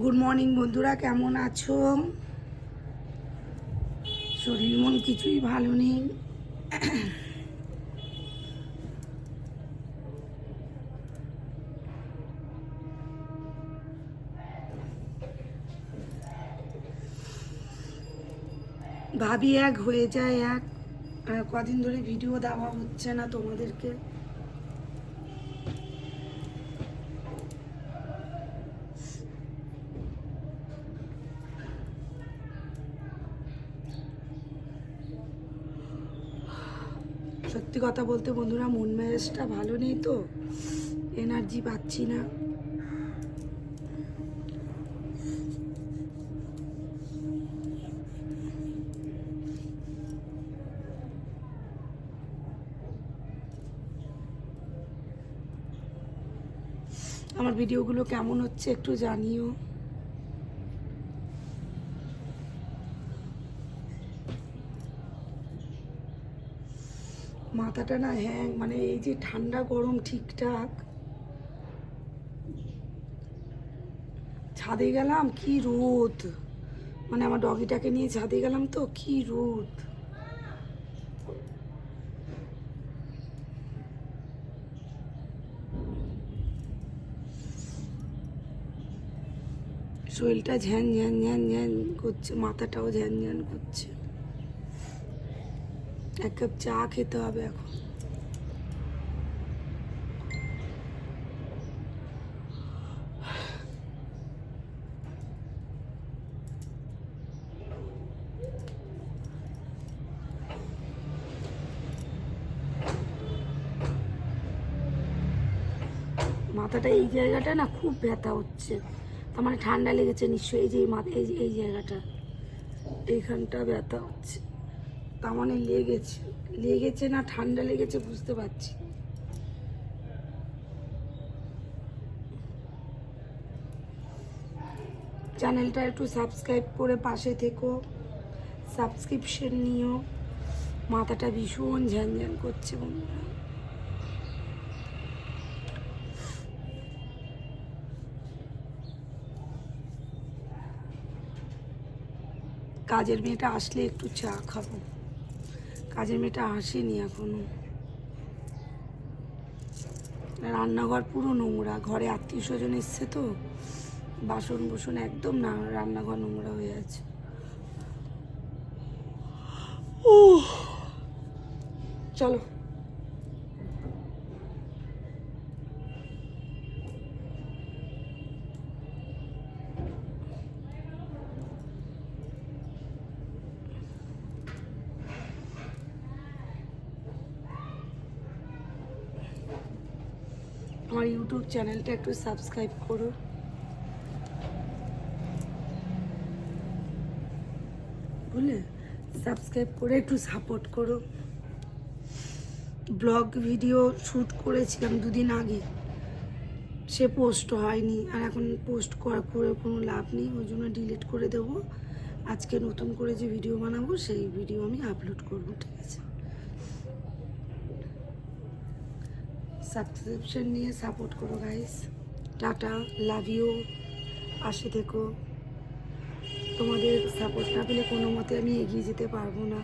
Good morning বন্ধুরা, কেমন আছো? শরীর মন কিছুই ভালো নেই। ভাবি এক হয়ে যায় এক। কদিন ধরে ভিডিও দেওয়া হচ্ছে না তোমাদেরকে। সত্যি কথা বলতে বন্ধুরা, মন মেজাজটা ভালো নেই তো? এনার্জি পাচ্ছি না। আমার ভিডিওগুলো কেমন হচ্ছে একটু জানিও। মাথাটা না হ্যাং মানে এই যে ঠান্ডা গরম ঠিকঠাক। ছাদে গেলাম, কি রোদ। মানে আমার ডগিটাকে নিয়ে ছাদে গেলাম তো, কি রোদ। শরীরটা ঝ্যান ঝ্যান ঝ্যান ঝ্যান করছে, মাথাটাও ঝ্যান ঝ্যান করছে। এক কাপ চা খেতে হবে এখন। মাথাটা এই জায়গাটা না খুব ব্যথা হচ্ছে। তার মানে ঠান্ডা লেগেছে নিশ্চয়ই, এই যে এই এই জায়গাটা। এইখানটা ব্যথা হচ্ছে। তার মানে লেগেছে। লেগেছে না ঠান্ডা লেগেছে বুঝতে পারছি। চ্যানেলটা একটু সাবস্ক্রাইব করে পাশে থেকো। সাবস্ক্রিপশন নিও। মাথাটা ভীষণ ঝ্যানঝ্যান করছে বন্ধুরা। কাজের মেয়েটা আসলে একটু চা খাব। কাজের মেয়েটা আসেনি এখনও। রান্নাঘর পুরো নোংরা, ঘরে আত্মীয় স্বজন এসছে তো, বাসন বসন একদম না, রান্নাঘর নোংরা হয়ে আছে। ও চলো। আমার ইউটিউব চ্যানেলটা একটু সাবস্ক্রাইব করো। বুঝলে সাবস্ক্রাইব করে একটু সাপোর্ট করো। ব্লগ ভিডিও শ্যুট করেছিলাম দুদিন আগে। সে পোস্ট হয়নি, আর এখন পোস্ট করা, করে কোনো লাভ নেই, ওই জন্য ডিলিট করে দেবো। আজকে নতুন করে যে ভিডিও বানাবো, সেই ভিডিও আমি আপলোড করব, ঠিক আছে? সাবস্ক্রিপশন নিয়ে সাপোর্ট করো গাইস টাটা লাভ ইউ আসে থেকো। তোমাদের সাপোর্ট না পেলে কোনো মতে আমি এগিয়ে যেতে পারব না।